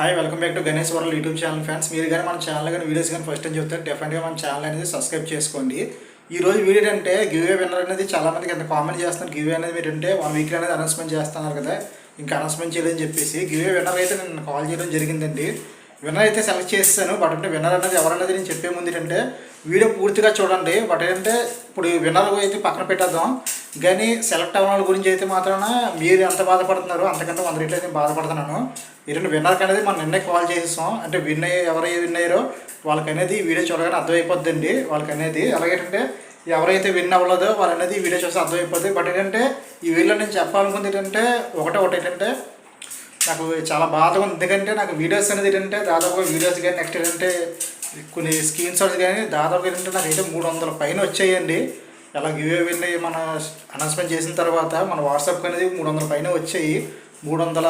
Hi welcome back to Ganesh world YouTube channel friends మీరు కానీ మన ఛానల్ కానీ వీడియోస్ కానీ ఫస్ట్ టైం చెప్తారు డెఫినెట్గా మన ఛానల్ అనేది సబ్స్క్రైబ్ చేసుకోండి. ఈ రోజు వీడియో అంటే గివ్ విన్నర్ అనేది చాలామందికి ఎంత కామెంట్ చేస్తున్నారు గివ్వే అనేది మీరు అంటే వన్ వీక్ అనేది అనౌన్స్మెంట్ చేస్తున్నారు కదా. ఇంకా అనౌన్స్మెంట్ చేయలేదని చెప్పేసి గివ్ విన్నర్ అయితే నేను కాల్ చేయడం జరిగిందండి. విన్నర్ అయితే సెలెక్ట్ చేస్తాను బట్ అంటే విన్నర్ అనేది ఎవరన్నది నేను చెప్పే ముందు ఏంటంటే వీడియో పూర్తిగా చూడండి. బట్ ఏంటంటే ఇప్పుడు విన్నర్ అయితే పక్కన పెట్టేద్దాం. కానీ సెలెక్ట్ అవ్వడం వాళ్ళ గురించి అయితే మాత్రాన మీరు ఎంత బాధపడుతున్నారు అంతకంటే వంద రేట్లు అయితే బాధపడుతున్నాను. ఏంటంటే విన్నర్కి అనేది మనం నిన్నే కాల్ చేసేసాం. అంటే విన్ అయ్యి ఎవరైతే విన్ అయ్యారో వాళ్ళకి అనేది వీడియో చూడగానే అర్థమైపోద్దండి. వాళ్ళకి అనేది అలాగేంటంటే ఎవరైతే విన్ అవ్వలేదో వాళ్ళు అనేది వీడియో చూస్తే అర్థమైపోద్ది. బట్ ఏంటంటే ఈ వీడియోలో నేను చెప్పాలనుకుంది ఏంటంటే ఒకటే ఒకటి ఏంటంటే నాకు చాలా బాధగా ఉంది. ఎందుకంటే నాకు వీడియోస్ అనేది ఏంటంటే దాదాపు వీడియోస్ కానీ నెక్స్ట్ ఏంటంటే కొన్ని స్క్రీన్ షాట్స్ కానీ దాదాపు ఏంటంటే నాకు అయితే మూడు వందల పైన వచ్చాయండి. అలా గివ్ వెళ్ళి మన అనౌన్స్మెంట్ చేసిన తర్వాత మన వాట్సాప్ అనేది మూడు వందల పైన వచ్చాయి. మూడు వందల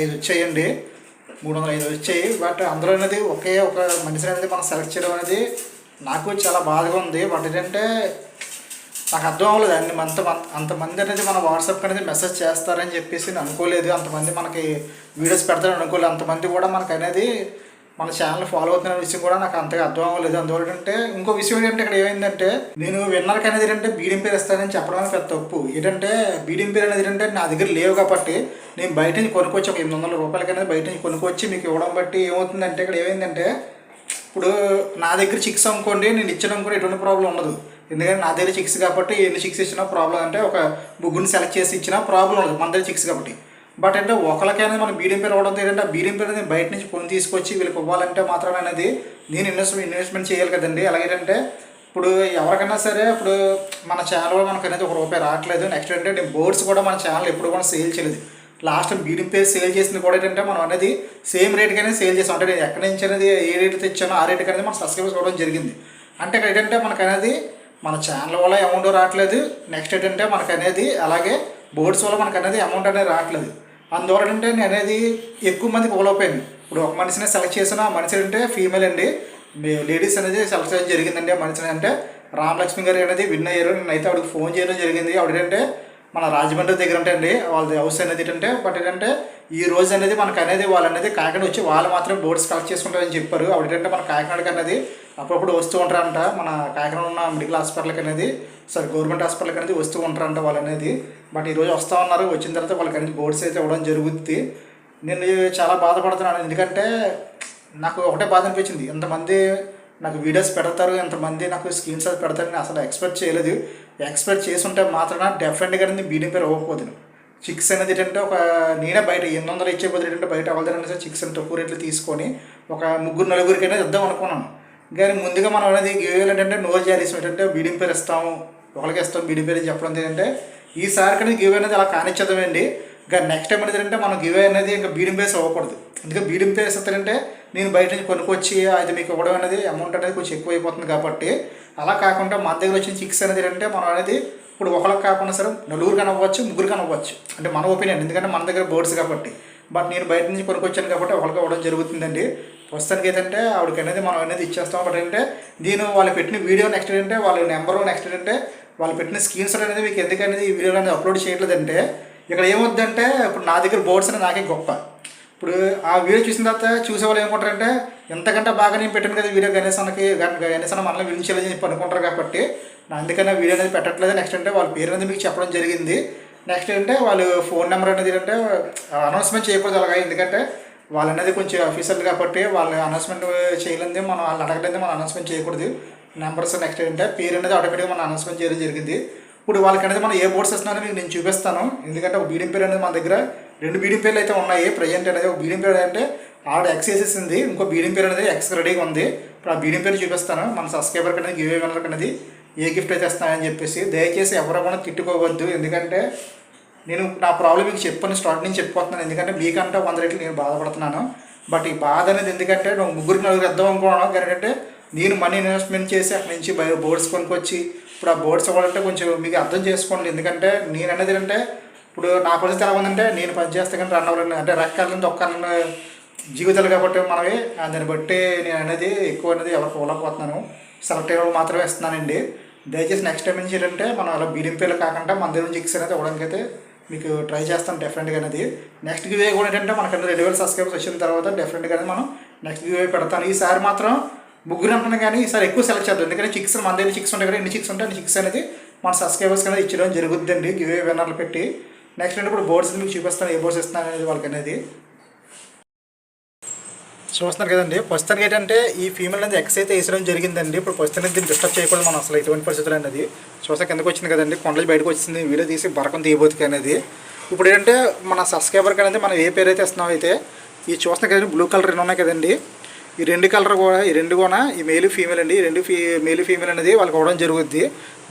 ఐదు వచ్చాయండి. మూడు వందల ఐదు వచ్చాయి. బట్ అందులో అనేది ఒకే ఒక మనిషిని అనేది మనం సెలెక్ట్ చేయడం అనేది నాకు చాలా బాధగా ఉంది. బట్ ఏంటంటే నాకు అర్థం అవ్వలేదు అన్ని అంత అంతమంది అనేది మన వాట్సాప్ అనేది మెసేజ్ చేస్తారని చెప్పేసి నేను అనుకోలేదు. అంతమంది మనకి వీడియోస్ పెడతారని అనుకోలేదు. అంతమంది కూడా మనకు అనేది మన ఛానల్ ఫాలో అవుతున్న విషయం కూడా నాకు అంతగా అర్థం అవ్వలేదు. అందువల్ల అంటే ఇంకో విషయం ఏంటంటే ఇక్కడ ఏమైందంటే నేను విన్నర్కి అనేది ఏంటంటే బీడియం పేరు ఇస్తానని చెప్పడం అనేది పెద్ద తప్పు. ఏంటంటే బీడియం పేరు అనేది ఏంటంటే నా దగ్గర లేవు కాబట్టి నేను బయట నుంచి కొనుక్కొచ్చి ఒక ఎనిమిది వందల రూపాయలకి అనేది బయట నుంచి కొనుక్కొచ్చి మీకు ఇవ్వడం బట్టి ఏమవుతుందంటే ఇక్కడ ఏమైందంటే ఇప్పుడు నా దగ్గర చిక్స్ అనుకోండి నేను ఇచ్చడం కూడా ఎటువంటి ప్రాబ్లం ఉండదు. ఎందుకంటే నా దగ్గర చిక్స్ కాబట్టి ఎన్ని చిక్స్ ఇచ్చినా ప్రాబ్లం అంటే ఒక ముగ్గురిని సెలెక్ట్ చేసి ఇచ్చినా ప్రాబ్లం ఉండదు. మన దగ్గర చిక్స్ కాబట్టి. బట్ అంటే ఒకరికైనా మనం బీడియం పేరు అవ్వడం ఏంటంటే ఆ బీడియం పేరు అనేది బయట నుంచి కొని తీసుకొచ్చి వీళ్ళకి ఇవ్వాలంటే మాత్రం అనేది నేను ఇన్వెస్ట్మెంట్ ఇన్వెస్ట్మెంట్ చేయాలి కదండి. అలాగేంటంటే ఇప్పుడు ఎవరికైనా సరే ఇప్పుడు మన ఛానల్ మనకు అనేది ఒక రూపాయి రావట్లేదు. నెక్స్ట్ ఏంటంటే నేను బోర్డ్స్ కూడా మన ఛానల్ ఎప్పుడు కూడా సేల్ చేయలేదు. లాస్ట్ బీడింగ్ పేరు సేల్ చేసింది కూడా ఏంటంటే మనం అనేది సేమ్ రేట్గానే సేల్ చేసాం. అంటే నేను ఎక్కడి నుంచి అనేది ఏ రేట్ తెచ్చానో ఆ రేట్కి అనేది మన సబ్స్క్రైబర్స్ అవ్వడం జరిగింది. అంటే ఇక్కడ ఏంటంటే మనకు అనేది మన ఛానల్ వల్ల అమౌంట్ రావట్లేదు. నెక్స్ట్ ఏంటంటే మనకు అనేది అలాగే బోర్డ్స్ వల్ల మనకు అనేది అమౌంట్ అనేది రావట్లేదు. అందువల్ల ఏంటంటే నేను అనేది ఎక్కువ మందికి ఓలోపోయింది ఇప్పుడు ఒక మనిషిని సెలెక్ట్ చేసిన ఆ మనిషి అంటే ఫీమేల్ అండి. లేడీస్ అనేది సెలెక్ట్ చేయడం జరిగిందండి. ఆ మనిషిని అంటే రామలక్ష్మి గారు అనేది విన్ అయ్యారు. నేనైతే ఆవిడకి ఫోన్ చేయడం జరిగింది. ఆవిడ ఏంటంటే మన రాజమండ్రి దగ్గర అంటే అండి వాళ్ళది హౌస్ అనేది ఏంటంటే బట్ ఏంటంటే ఈ రోజు అనేది మనకు అనేది వాళ్ళు అనేది కాకినాడ వచ్చి వాళ్ళు మాత్రం బోర్డ్స్ కలెక్ట్ చేసుకుంటారని చెప్పారు. ఆవిడ ఏంటంటే మన కాకినాడకి అనేది అప్పుడప్పుడు వస్తూ ఉంటారంట. మన కాకినాడ ఉన్న మెడికల్ హాస్పిటల్కి అనేది సారీ గవర్నమెంట్ హాస్పిటల్కి అనేది వస్తూ ఉంటారంట వాళ్ళు అనేది బట్ ఈరోజు వస్తూ ఉన్నారు వచ్చిన తర్వాత వాళ్ళకి అనేది బోర్డ్స్ అయితే ఇవ్వడం జరుగుద్ది. నేను చాలా బాధపడుతున్నాను. ఎందుకంటే నాకు ఒకటే బాధ అనిపించింది. ఎంతమంది నాకు వీడియోస్ పెడతారు ఎంతమంది నాకు స్క్రీన్ షాట్ పెడతారు నేను అసలు ఎక్స్పెక్ట్ చేయలేదు. ఎక్స్పెక్ట్ చేసి ఉంటే మాత్రమే డెఫినెట్గా అనేది బీడింగ్ పేరు అవ్వకపోతుంది చిక్స్ అనేది ఏంటంటే ఒక నేనే బయట ఎనిమిది వందలు ఇచ్చే బదులు ఏంటంటే బయట అవ్వదని చిక్స్ అని తక్కువ రేట్లు తీసుకొని ఒక ముగ్గురు నలుగురికి అనేది ఇద్దాం అనుకున్నాను. కానీ ముందుగా మనం అనేది గివేలు ఏంటంటే నో జారీస్ ఏంటంటే బీడింగ్ పేరు ఇస్తాము ఒకరికి ఇస్తాం బీడింగ్ పేరు చెప్పడం ఏంటంటే ఈసారి కానీ గివ్ అనేది అలా కానిచ్చేద్దామండి ఇంకా నెక్స్ట్ టైం అనేది అంటే మనం గివే అనేది ఇంకా బీడింగ్ పేస్ అవ్వకూడదు. ఎందుకంటే బీడింగ్ పేస్ ఇస్తారంటే నేను బయట నుంచి కొనుక్కొచ్చి అది మీకు ఇవ్వడం అనేది అమౌంట్ అనేది కొంచెం ఎక్కువ అయిపోతుంది కాబట్టి అలా కాకుండా మన దగ్గర వచ్చిన చిక్స్ అనేది ఏంటంటే మనం అనేది ఇప్పుడు ఒకరికి కాకుండా సరే నలుగురు కనవ్వచ్చు ముగ్గురు కనవ్వచ్చు అంటే మన ఒపీనియన్ ఎందుకంటే మన దగ్గర బోర్డ్స్ కాబట్టి. బట్ నేను బయట నుంచి కొనుక్కొచ్చాను కాబట్టి ఒకరికి ఇవ్వడం జరుగుతుందండి. ప్రస్తుతానికి ఏంటంటే ఆవిడకి అనేది మనం అనేది ఇచ్చేస్తాం. బట్ ఏంటంటే నేను వాళ్ళు పెట్టిన వీడియో నెక్స్ట్ ఏంటంటే వాళ్ళ నెంబరు నెక్స్ట్ ఏంటంటే వాళ్ళు పెట్టిన స్క్రీన్ షాట్ అనేది మీకు ఎందుకనేది ఈ వీడియో అనేది అప్లోడ్ చేయట్లేదంటే ఇక్కడ ఏమొద్దంటే ఇప్పుడు నా దగ్గర బోర్డ్స్ అనేది నాకే గొప్ప. ఇప్పుడు ఆ వీడియో చూసిన తర్వాత చూసే వాళ్ళు ఏమనుకుంటారంటే ఎంతకంటే బాగా నేను పెట్టాను కదా వీడియో గణేష్ అన్నకి గణేష్ అన్న మనల్ని వినించాలని చెప్పి అనుకుంటారు కాబట్టి అందుకని వీడియో అనేది పెట్టట్లేదు. నెక్స్ట్ అంటే వాళ్ళ పేరు అనేది మీకు చెప్పడం జరిగింది. నెక్స్ట్ ఏంటంటే వాళ్ళు ఫోన్ నెంబర్ అనేది ఏంటంటే అనౌన్స్మెంట్ చేయకూడదు అలాగా. ఎందుకంటే వాళ్ళు అనేది కొంచెం అఫీషియల్ కాబట్టి వాళ్ళు అనౌన్స్మెంట్ చేయలేదు మనం వాళ్ళు అడగలేదు మనం అనౌన్స్మెంట్ చేయకూడదు. నెంబర్స్ నెక్స్ట్ ఏంటంటే పేరు అనేది ఆటోమేటిక్గా మనం అనౌన్స్మెంట్ చేయడం జరిగింది. ఇప్పుడు వాళ్ళకి అనేది మనం ఏ బోర్డ్స్ ఇస్తున్నారో మీకు నేను చూపిస్తాను. ఎందుకంటే ఒక బీడింగ్ పేరు అనేది మన దగ్గర రెండు బీడింగ్ పేర్లు అయితే ఉన్నాయి. ప్రజెంట్ అనేది ఒక బీడింగ్ పేరు అంటే ఆడ ఎక్స్ వేసేసింది ఇంకో బీడింగ్ పేరు అనేది ఎక్స్ రెడీగా ఉంది. ఇప్పుడు ఆ బీడింగ్ పేరు చూపిస్తాను. మన సబ్స్క్రైబర్కి అనేది గివ్ వినర్కి అనేది ఏ గిఫ్ట్ అయితే ఇస్తానని చెప్పేసి దయచేసి ఎవరు కూడా తిట్టుకోవద్దు. ఎందుకంటే నేను నా ప్రాబ్లం మీకు చెప్పని స్టార్ట్ నుంచి చెప్పిపోతున్నాను ఎందుకంటే మీకంటే వంద రెట్లు నేను బాధపడుతున్నాను. బట్ ఈ బాధ అనేది ఎందుకంటే నువ్వు ముగ్గురు నలుగురు ఇద్దాం అనుకోవడం అంటే నేను మనీ ఇన్వెస్ట్మెంట్ చేసి అక్కడి నుంచి బయో బోర్డ్స్ కొనుక్కొచ్చి ఇప్పుడు ఆ బోర్డ్స్ ఇవ్వాలంటే కొంచెం మీకు అర్థం చేసుకోండి. ఎందుకంటే నేను అనేది ఏంటంటే ఇప్పుడు నా పరిస్థితి ఎలా ఉందంటే నేను పనిచేస్తే కానీ రన్ అవ్వలేను. అంటే రెక్కలను దొక్కలను జీవితాలు కాబట్టి మనమే దాన్ని బట్టి నేను అనేది ఎక్కువ అనేది ఎవరికి ఇవ్వలేకపోతున్నాను సెలెక్ట్ అయ్యే మాత్రమే ఇస్తున్నానండి దయచేసి నెక్స్ట్ టైం నుంచి ఏంటంటే మనం అలా బీడింపేలు కాకుండా మన దగ్గర నుంచి ఎక్స్ అనేది ఇవ్వడానికి అయితే మీకు ట్రై చేస్తాను డెఫినెట్గా అనేది. నెక్స్ట్ గివే కూడా ఏంటంటే మనకి రెండు వేల సబ్స్క్రైబర్స్ వచ్చిన తర్వాత డెఫినెట్గా మనం నెక్స్ట్ గివే పెడతాను ఈసారి మాత్రం ముగ్గురు అంటున్నాను కానీ ఈసారి ఎక్కువ సెలెక్ట్ చేద్దాం. ఎందుకంటే చిక్స్ మన దగ్గర చిక్స్ ఉంటాయి కదా ఎన్ని చిక్స్ ఉంటాయి అన్ని చిక్స్ అనేది మన సబ్స్క్రైబర్స్ అనేది ఇచ్చడం జరుగుతుందండి గివే విన్నర్లు పెట్టి. నెక్స్ట్ అంటే ఇప్పుడు బోర్డ్స్ మీకు చూపిస్తాను ఏ బోర్డ్స్ ఇస్తాను అనేది వాళ్ళకి అనేది. చూస్తున్నారు కదండి. ప్రస్తుతానికి ఏంటంటే ఈ ఫీమేల్ అనేది ఎక్స్ అయితే వేసడం జరిగిందండి. ఇప్పుడు ప్రస్తుతానికి దీన్ని డిస్టర్బ్ చేయకూడదు మనం అసలు ఎటువంటి పరిస్థితులు అనేది చూస్తే కిందకు వచ్చింది కదండి. కొండలు బయటకు వచ్చింది. వీడియో తీసి బరకం తీయబోతుకి అనేది. ఇప్పుడు ఏంటంటే మన సబ్స్క్రైబర్కి అనేది మనం ఏ పేరు అయితే ఇస్తున్నాం అయితే ఈ చూస్తున్నా కదండి బ్లూ కలర్ రెండు ఉన్నాయి కదండి. ఈ రెండు కలర్ కూడా ఈ రెండు కూడా ఈ మేలు ఫీమేల్ అండి. ఈ రెండు ఫీ మేలు ఫీమేల్ అనేది వాళ్ళకి అవ్వడం జరుగుద్ది.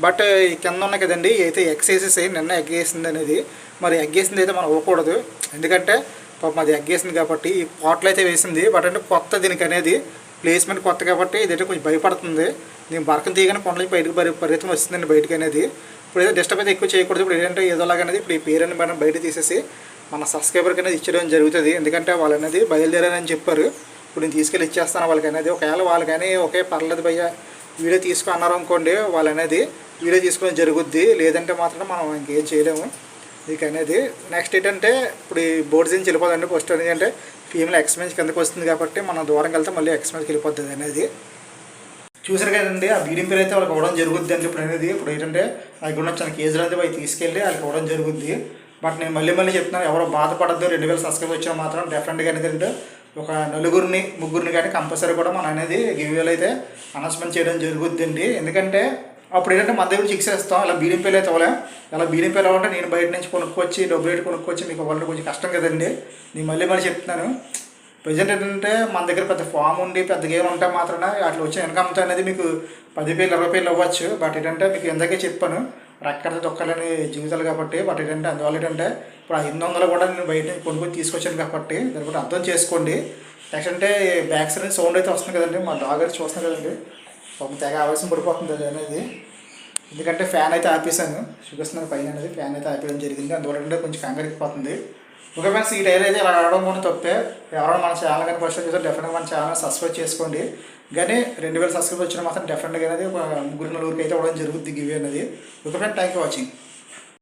బట్ ఈ కింద ఉన్నాయి కదండి. అయితే ఎక్స్ వేసేసి నిన్న ఎగ్ వేసింది అనేది మరి ఎగ్ వేసింది అయితే మనం అవ్వకూడదు ఎందుకంటే పాపం అది కాబట్టి ఈ పాటలు అయితే వేసింది. బట్ అంటే కొత్త దీనికి అనేది ప్లేస్మెంట్ కొత్త కాబట్టి ఇదైతే కొంచెం భయపడుతుంది. నేను బరకం తీయగానే కొండలకి బయటకు పరిగెత్తం వస్తుందండి బయటకు అనేది. ఇప్పుడు ఏదో డిస్టర్బ్ అయితే ఎక్కువ చేయకూడదు. ఇప్పుడు ఏంటంటే ఏదోలాగా అనేది ఇప్పుడు ఈ పేరుని మనం బయట తీసేసి మన సబ్స్క్రైబర్కి అనేది ఇచ్చడం జరుగుతుంది. ఎందుకంటే వాళ్ళు అనేది బయలుదేరారని చెప్పారు. ఇప్పుడు నేను తీసుకెళ్ళి ఇచ్చేస్తాను వాళ్ళకి అనేది. ఒకవేళ వాళ్ళు కానీ ఒకే పర్లేదు భయ్య వీడియో తీసుకు అన్నారు అనుకోండి వాళ్ళు అనేది వీడియో తీసుకోవడం జరుగుద్ది. లేదంటే మాత్రం మనం ఇంకేం చేయలేము. ఇక అనేది నెక్స్ట్ ఏంటంటే ఇప్పుడు ఈ బోర్డ్స్ నుంచి వెళ్ళిపోదండి ఫస్ట్ ఏంటంటే ఫీమేల్ ఎక్స్పెన్స్ కిందకి వస్తుంది కాబట్టి మనం దూరం వెళ్తే మళ్ళీ ఎక్స్పెన్స్కి వెళ్ళిపోతుంది అనేది. చూసారు కదండి ఆ బీడింగ్ పేరు అయితే వాళ్ళకి ఇవ్వడం జరుగుద్ది అండి ఇప్పుడు అనేది. ఇప్పుడు ఏంటంటే అది కూడా చాలా కేజీలు అయితే అవి తీసుకెళ్ళి వాళ్ళకి ఇవ్వడం జరుగుద్ది. బట్ నేను మళ్ళీ మళ్ళీ చెప్తున్నాను ఎవరో బాధపడద్దు. రెండు వేల సబ్స్క్రైబ్ వచ్చినా మాత్రం డెఫినెట్గా అనేది అంటే ఒక నలుగురిని ముగ్గురిని కానీ కంపల్సరీ కూడా మనం అనేది గివ్వేలు అయితే అనౌన్స్మెంట్ చేయడం జరుగుద్దండి ఎందుకంటే అప్పుడు ఏంటంటే మన దగ్గర చిక్స్ వేస్తాం అలా బీడింగ్ పేలు అయితే అవ్వలే. అలా బీడింగ్ పేలు అవ్వాలంటే నేను బయట నుంచి కొనుక్కొచ్చి డబ్బు రేటు కొనుక్కొచ్చి మీకు ఇవ్వాలంటే కొంచెం కష్టం కదండి. నేను మళ్ళీ మళ్ళీ చెప్తున్నాను. ప్రజెంట్ ఏంటంటే మన దగ్గర పెద్ద ఫామ్ ఉండి పెద్ద గేమ్ ఉంటే మాత్రమే అట్లా వచ్చిన ఇన్కమ్తో అనేది మీకు పది పేలు ఇరవై పేలు అవ్వచ్చు. బట్ ఏంటంటే మీకు ఇందాకే చెప్పాను రక్కడ దొక్కలేని జీవితాలు కాబట్టి బట్ ఏంటంటే అందువల్ల ఏంటంటే ఇప్పుడు ఆ ఎనిమిది వందలు కూడా నేను బయట నుంచి కొనుక్కొని తీసుకొచ్చాను కాబట్టి దాన్ని కూడా అర్థం చేసుకోండి. నెక్స్ట్ అంటే బ్యాక్ సైడ్ సౌండ్ అయితే వస్తుంది కదండి. మా డాగ్ అయితే కదండి. ఒక తెగ ఆవేశం పడిపోతుంది అది అనేది. ఎందుకంటే ఫ్యాన్ అయితే ఆపేసాను చూపిస్తున్నాను పైన అనేది. ఫ్యాన్ అయితే ఆపేయడం జరిగింది. అందువల్ల అంటే కొంచెం కంగారెక్కిపోతుంది ఓకే ఫ్రెండ్స్ ఈ టైర్ అయితే ఇలా ఆడడం కూడా తప్పే. ఎవరైనా మన ఛానల్ కానీ ఫస్ట్ చూస్తే డెఫినెట్గా మన ఛానల్ సబ్స్క్రైబ్ చేసుకోండి. కానీ రెండు వేల సబ్స్క్రైబ్ వచ్చిన మాత్రం డెఫినెట్గా అనేది ఒక ముగ్గురు నలుగురికి అయితే అవ్వడం జరుగుద్ది గివి అనేది. Okay friend thank you watching.